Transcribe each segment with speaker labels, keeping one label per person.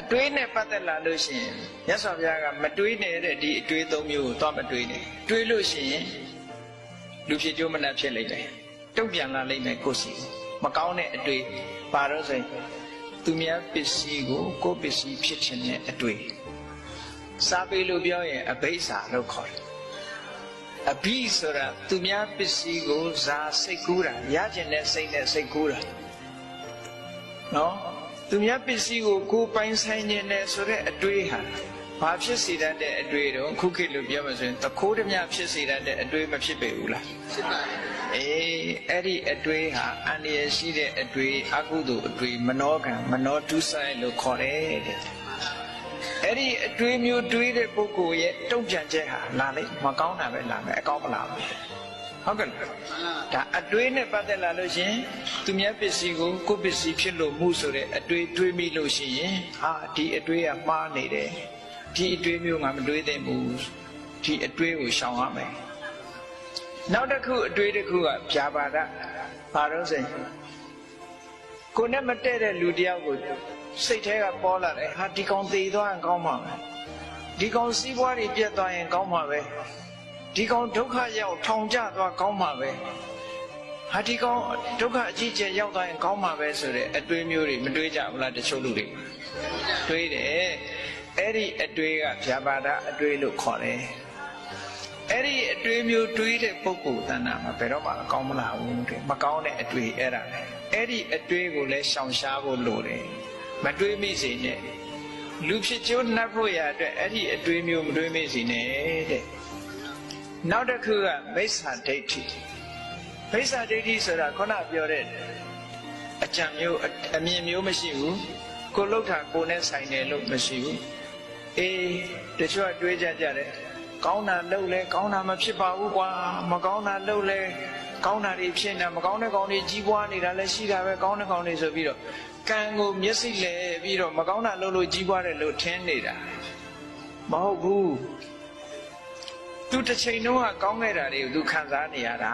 Speaker 1: အတွေးနဲ့ပတ်သက်လာလို့ရှိရင်မြတ်စွာဘုရားကမတွေးနဲ့တဲ့ဒီအတွေးသုံးမျိုးကိုသွားမတွေးနဲ့တွေးလို့ရှိရင်လူဖြစ်ကြိုးမနှက်ဖြစ်လိမ့်မယ်တုံ့ပြန်လာလိမ့်မယ်ကိုယ်စီမကောင်းတဲ့အတွေးပါတော့ဆိုရင်သူများပစ္စည်းကိုကိုယ်ပစ္စည်းဖြစ်ခြင်းနဲ့အတွေးစားပေလို့ပြောရင်အဘိဓါလို့ခေါ်တယ်အဘိဆိုတာသူများပစ္စည်းကိုဇာစိတ်ကူးတာရကျင်တဲ့စိတ်နဲ့စိတ်ကူးတာနော် သူများပစ္စည်းကိုကိုယ်ပိုင်ဆိုင်ခြင်းနဲ့ဆိုတဲ့အတွေးဟာဘာဖြစ်စေတတ်တဲ့အတွေးတော့ခုခေတ်လို့ပြောမှဆိုရင်တခိုးဓမြဖြစ်စေတတ်တဲ့အတွေးမဖြစ်ပေဘူးလား
Speaker 2: ဖြစ်ပါ
Speaker 1: အေးအဲ့ဒီအတွေးဟာအန္တရာယ်ရှိတဲ့အတွေးအကုသိုလ်အတွေးမနောကံမနောတုဆိုင်လို့ခေါ်တယ်တဲ့အဲ့ဒီအတွေးမျိုးတွေးတဲ့ပုဂ္ဂိုလ်ရဲ့တုံ့ပြန်ချက်ဟာလာလိမ့်မကောင်းတာပဲလာမယ်အကောင်းမလာဘူး ဟုတ်ကဲ့လား
Speaker 2: မှန်လား
Speaker 1: ဒါအတွေးနဲ့ပတ်သက်လာလို့ရှရင်သူများပစ္စည်းကိုကိုယ့်ပစ္စည်းဖြစ်လို့မှုဆိုတဲ့အတွေးတွေးမိလို့ရှိရင်ဟာဒီအတွေးကမှားနေတယ်ဒီအတွေးမျိုးငါမတွေးသင့်ဘူးဒီအတွေးကိုရှောင်ရမယ်နောက်တစ်ခုအတွေးတစ်ခုကဗျာပါဒဘာလို့ဆိုရင်ကိုယ်နဲ့မတည့်တဲ့လူတယောက်ကိုစိတ်ထဲကပေါ်လာတယ်ဟာဒီကောင်သေသွားရင်ကောင်းမှာပဲဒီကောင်စီးပွားတွေပြတ်သွားရင်ကောင်းမှာပဲ ဒီကောင်ဒုက္ခရောက်ထောင်ကျသွားကောင်းမှာပဲဟာဒီကောင်ဒုက္ခအကြီးကျယ်ရောက်သွားရင်ကောင်းမှာပဲဆိုတဲ့အတွေးမျိုးတွေမတွေးကြဘူးလားတချို့လူတွေတွေးတယ်အဲ့ဒီအတွေးကဗျာပါဒအတွေးလို့ခေါ်တယ်အဲ့ဒီအတွေးမျိုးတွေးတဲ့ပုဂ္ဂိုလ်တဏ္ဍာမှာဘယ်တော့မှအကောင်းမလာဘူးတဲ့မကောင်းတဲ့အတွေးအဲ့ဒါလေအဲ့ဒီအတွေးကိုလည်းရှောင်ရှားဖို့လိုတယ်မတွေးမိစေနဲ့လူဖြစ်ကျိုးနှပ်ဖို့ရအတွက်အဲ့ဒီအတွေးမျိုးမတွေးမိစေနဲ့တဲ့ နောက်တစ်ခုကမိစ္ဆာဒိဋ္ဌိမိစ္ဆာဒိဋ္ဌိဆိုတာခုနပြောတဲ့အကြံမျိုးအအမြင်မျိုးမရှိဘူးကိုလှုပ်တာကိုနဲ့ဆိုင်တယ်လို့မရှိဘူးအေးတချို့ကတွေးကြကြတယ်ကောင်းတာလှုပ်လဲကောင်းတာမဖြစ်ပါဘူးကွာမကောင်းတာလှုပ်လဲကောင်းတာတွေဖြစ်နေမကောင်းတဲ့ကောင်းတွေကြီးပွားနေတာလည်းရှိတာပဲကောင်းတဲ့ကောင်းတွေဆိုပြီးတော့ကံကိုမျက်စိလဲပြီးတော့မကောင်းတာလှုပ်လို့ကြီးပွားတယ်လို့ထင်နေတာမဟုတ်ဘူး သူတစ်ချိန်လုံးကကောင်းခဲ့တာတွေကိုသူခံစားနေရတာ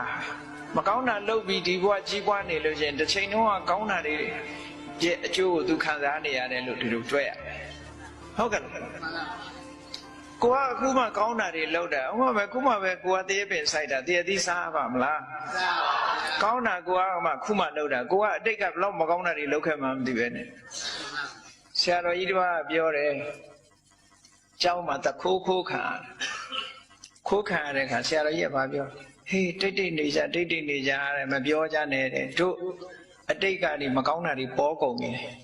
Speaker 1: မကောင်းတာလုပ်ပြီးဒီဘဝကြီးပွားနေလို့ရှရင်တစ်ချိန်လုံးကကောင်းတာတွေရဲ့အကျိုးကိုသူခံစားနေရတယ်လို့ဒီလိုတွေ့ရတယ်ဟုတ်ကဲ့လား
Speaker 2: မှန်လား
Speaker 1: ကိုကအခုမှကောင်းတာတွေလုပ်တာဥပမာပဲခုမှပဲကိုကတရေပင်စိုက်တာတရေသီးစားပါမလား
Speaker 2: သာပါဗျာ
Speaker 1: ကောင်းတာကိုကမှခုမှလုပ်တာကိုကအတိတ်ကဘယ်တော့မကောင်းတာတွေလုပ်ခဲ့မှမသိပဲနဲ့ဆရာတော်ကြီးတစ်ပါးကပြောတယ်ကျောင်းမှာတခိုးခိုးခံရတယ် ခိုးခံရတဲ့အခါဆရာတော်ကြီးကဘာပြောဟေးတိတ်တိတ်နေကြတိတ်တိတ်နေကြရတယ်မပြောကြနဲ့တဲ့တို့အတိတ်ကနေမကောင်းတာတွေပေါ်ကုန်နေတယ်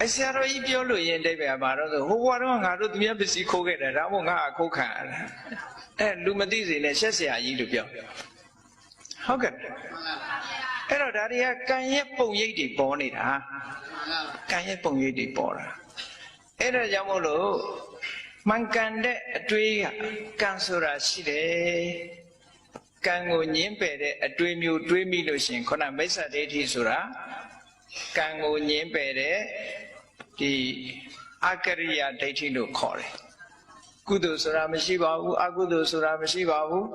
Speaker 1: အဲဆရာတော်ကြီးပြောလို့ရင်တိတ်ပဲဘာတော့ဆိုဟိုဘွားတော့ငါတို့သူများပစ္စည်းခိုးခဲ့တယ်ဒါမှမဟုတ်ငါအခိုးခံရတာအဲလူမသိစေနဲ့ရှက်ဆရာကြီးလို့ပြောဟုတ်ကဲ့
Speaker 2: မှန်လား
Speaker 1: အဲ့တော့ဒါတွေကကံရဲ့ပုံရိပ်တွေပေါ်နေတာ
Speaker 2: မှန်လား
Speaker 1: ကံရဲ့ပုံရိပ်တွေပေါ်တာအဲ့ဒါကြောင့်မို့လို့ မှန်ကန်တဲ့အတွေးကကံဆိုတာရှိတယ်ကံကိုညင်းပယ်တဲ့အတွေးမျိုးတွေးမိလို့ရှရင်ခုနမိစ္ဆာဒိဋ္ဌိဆိုတာကံကိုညင်းပယ်တဲ့ဒီအကရိယာဒိဋ္ဌိလို့ခေါ်တယ်ကုသိုလ်ဆိုတာမရှိပါဘူးအကုသိုလ်ဆိုတာမရှိပါဘူး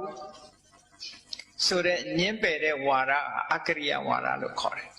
Speaker 1: ဆိုတဲ့ညင်းပယ်တဲ့ဝါဒအကရိယာဝါဒလို့ခေါ်တယ်